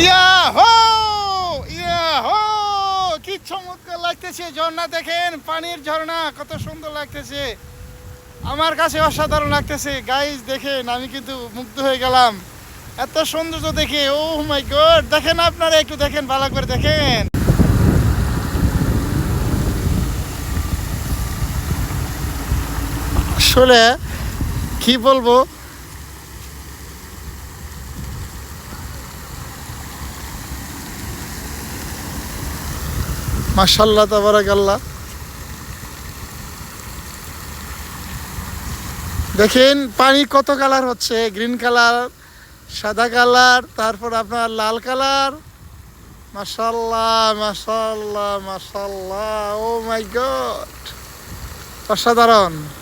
ইয়া হো ইয়া হো কি চমৎকার লাগতেছে, ঝর্ণা দেখেন, পানির ঝর্ণা, কত সুন্দর লাগতেছে। আমার কাছে অসাধারণ লাগতেছে। গাইজ দেখেন, আমি কিন্তু মুগ্ধ হয়ে গেলাম। এত সৌন্দর্য দেখে ও মাই গড দেখেন আপনারা, একটু দেখেন, ভালো করে দেখেন। আসলে, কি বলব? মাশাল্লাহ তাবারাকাল্লাহ। দেখেন, পানি কত কালার হচ্ছে? গ্রিন কালার, সাদা কালার, তারপর আপনার লাল কালার। মাসাল্লাহ মাসাল্লাহ মাসাল্লাহ ও মাই গড। অসাধারণ।